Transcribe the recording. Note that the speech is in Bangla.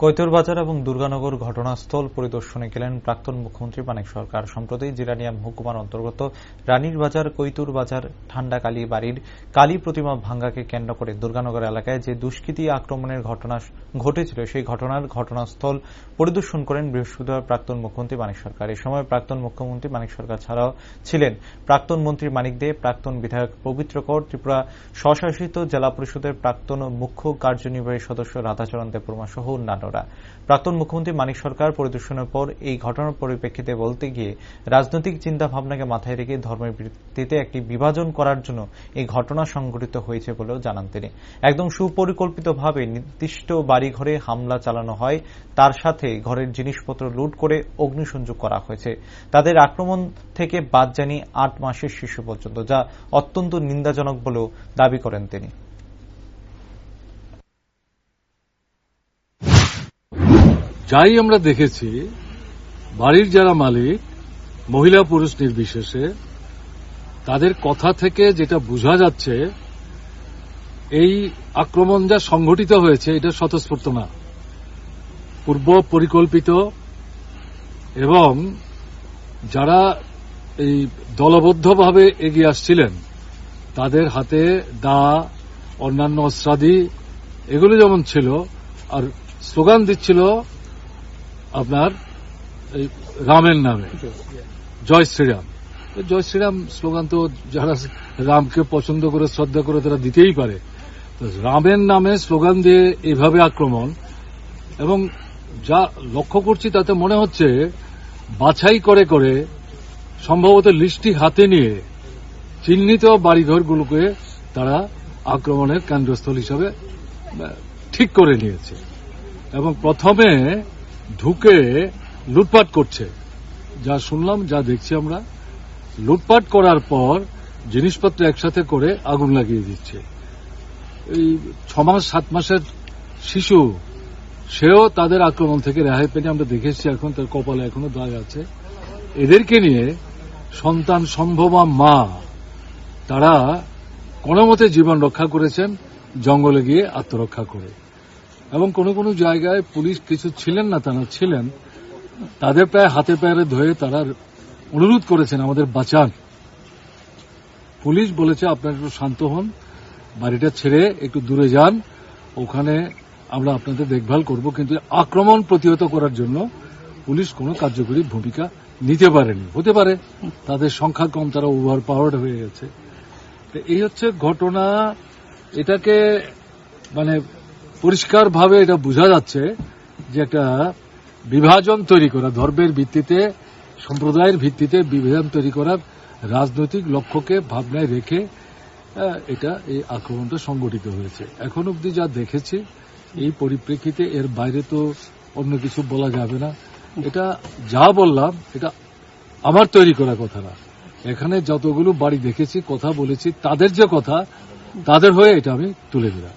কৈতরবাজার এবং দুর্গানগর ঘটনাস্থল পরিদর্শনে গেলেন প্রাক্তন মুখ্যমন্ত্রী মানিক সরকার। সম্প্রতি জিরানিয়াম মহকুমার অন্তর্গত রানীর বাজার কৈতুর বাজার, ঠান্ডাকালী বাড়ির কালী প্রতিমা ভাঙ্গাকে কেন্দ্র করে দুর্গানগর এলাকায় যে দুষ্কৃতী আক্রমণের ঘটনা ঘটেছিল, সেই ঘটনার ঘটনাস্থল পরিদর্শন করেন বৃহস্পতিবার প্রাক্তন মুখ্যমন্ত্রী মানিক সরকার। এ সময় প্রাক্তন মুখ্যমন্ত্রী মানিক সরকার ছাড়াও ছিলেন প্রাক্তন মন্ত্রী মানিক দে, প্রাক্তন বিধায়ক পবিত্র কর, ত্রিপুরা স্বশাসিত জেলা পরিষদের প্রাক্তন মুখ্য কার্যনির্বাহী সদস্য রাধাচরণ দেববর্মা সহ অন্যান্যরা প্রাক্তন মুখ্যমন্ত্রী মানিক সরকার পরিদর্শনের পর এই ঘটনার পরিপ্রেক্ষিতে বলতে গিয়ে রাজনৈতিক চিন্তা ভাবনাকে মাথায় রেখে ধর্মের ভিত্তিতে একটি বিভাজন করার জন্য এই ঘটনা সংঘটিত হয়েছে বলেও জানান তিনি। একদম সুপরিকল্পিতভাবে নির্দিষ্ট বাড়িঘরে হামলা চালানো হয়, তার সাথে ঘরের জিনিসপত্র লুট করে অগ্নিসংযোগ করা হয়েছে। তাদের আক্রমণ থেকে বাদ জানি আট মাসের শিশু পর্যন্ত, যা অত্যন্ত নিন্দাজনক বলেও দাবি করেন তিনি। যাই আমরা দেখেছি, বাড়ির যারা মালিক, মহিলা পুরুষ নির্বিশেষে, তাদের কথা থেকে যেটা বোঝা যাচ্ছে, এই আক্রমণ যা সংঘটিত হয়েছে, এটা স্বতঃস্ফূর্ত না। পূর্ব পরিকল্পিত এবং যারা এই দলবদ্ধভাবে এগিয়ে আসছিলেন, তাদের হাতে দা, অন্যান্য অস্ত্রাদি, এগুলো যেমন ছিল, আর স্লোগান দিচ্ছিল আপনার রামের নামে। জয় শ্রীরাম। জয় শ্রীরাম স্লোগান তো যারা রামকে পছন্দ করে, শ্রদ্ধা করে তারা দিতেই পারে। রামের নামে স্লোগান দিয়ে এভাবে আক্রমণ এবং যা লক্ষ্য করছি তাতে মনে হচ্ছে বাছাই করে করে সম্ভবত লিস্টটি হাতে নিয়ে চিহ্নিত বাড়িঘরগুলোকে তারা আক্রমণের কেন্দ্রস্থল হিসাবে ঠিক করে নিয়েছে। এবং প্রথমে ঢুকে লুটপাট করছে। যা শুনলাম, যা দেখছি আমরা, লুটপাট করার পর জিনিসপত্র একসাথে করে আগুন লাগিয়ে দিচ্ছে। এই ছ মাস সাত মাসের শিশু, সেও তাদের আক্রমণ থেকে রেহাই পেনে আমরা দেখেছি এখন, তার কপালে এখনও দাগ আছে। এদেরকে নিয়ে সন্তান সম্ভবা মা, তারা কোনো মতে জীবন রক্ষা করেছেন, জঙ্গলে গিয়ে আত্মরক্ষা করে। এবং কোনো কোনো জায়গায় পুলিশ কিছু ছিলেন না, তারা ছিলেন। তাদের প্রায় হাতে পায়ে ধরে তারা অনুরোধ করেছেন আমাদের বাঁচান। পুলিশ বলেছে, আপনারা একটু শান্ত হন, বাড়িটা ছেড়ে একটু দূরে যান। ওখানে আমরা আপনাদের দেখভাল করব, কিন্তু আক্রমণ প্রতিহত করার জন্য পুলিশ কোনো কার্যকরী ভূমিকা নিতে পারেনি। হতে পারে, তাদের সংখ্যা কম, তারা ওভার পাওয়ার্ড হয়ে গেছে। এই হচ্ছে ঘটনা। এটাকে মানে পরিষ্কারভাবে এটা বোঝা যাচ্ছে যে একটা বিভাজন তৈরি করা, ধর্মের ভিত্তিতে, সম্প্রদায়ের ভিত্তিতে বিভাজন তৈরি করার রাজনৈতিক লক্ষ্যকে ভাবনায় রেখে এটা এই আক্রমণটা সংগঠিত হয়েছে। এখন অবধি যা দেখেছি, এই পরিপ্রেক্ষিতে এর বাইরে তো অন্য কিছু বলা যাবে না। এটা যা বললাম, এটা আমার তৈরি করা কথা না। এখানে যতগুলো বাড়ি দেখেছি, কথা বলেছি, তাদের যে কথা, তাদের হয়ে এটা আমি তুলে দিলাম